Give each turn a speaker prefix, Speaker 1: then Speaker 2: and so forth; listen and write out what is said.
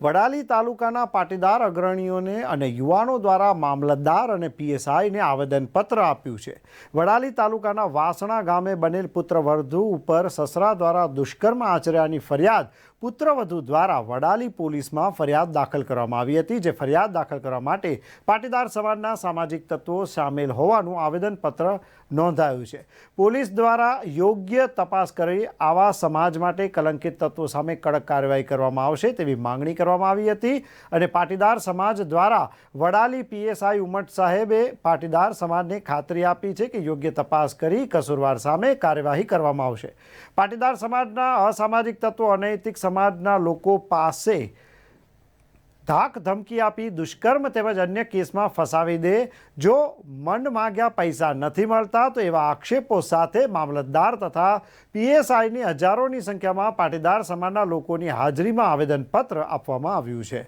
Speaker 1: વડાલી તાલુકાના પાટીદાર અગ્રણીઓને અને યુવાનો દ્વારા મામલતદાર અને પીએસઆઈને આવેદનપત્ર આપ્યું છે. વડાલી તાલુકાના વાસણા ગામે બનેલ પુત્રવધુ ઉપર સસરા દ્વારા દુષ્કર્મ આચર્યાની ફરિયાદ પુત્રવધુ દ્વારા વડાલી પોલીસમાં ફરિયાદ દાખલ કરવામાં આવી હતી, જે ફરિયાદ દાખલ કરવા માટે પાટીદાર સમાજના સામાજિક તત્વો સામેલ હોવાનું આવેદનપત્ર નોંધાયું છે. પોલીસ દ્વારા યોગ્ય તપાસ કરી આવા સમાજ માટે કલંકિત તત્વો સામે કડક કાર્યવાહી કરવામાં આવશે તેવી માંગણી કરવામાં આવી હતી અને પાટીદાર સમાજ દ્વારા વડાલી પીએસઆઈ ઉમટ સાહેબે પાટીદાર સમાજને ખાતરી આપી છે કે યોગ્ય તપાસ કરી કસૂરવાર સામે કાર્યવાહી કરવામાં આવશે. પાટીદાર સમાજના અસામાજિક તત્વો, અનૈતિક સમાજના લોકો પાસે ધાક ધમકી આપી, દુષ્કર્મ તેમજ અન્ય કેસમાં ફસાવી દે. જો મન માગ્યા પૈસા નથી મળતા, તો એવા આક્ષેપો સાથે મામલતદાર તથા પીએસઆઈની હજારોની સંખ્યામાં પાટીદાર સમાજના લોકોની હાજરીમાં આવેદનપત્ર આપવામાં આવ્યું છે.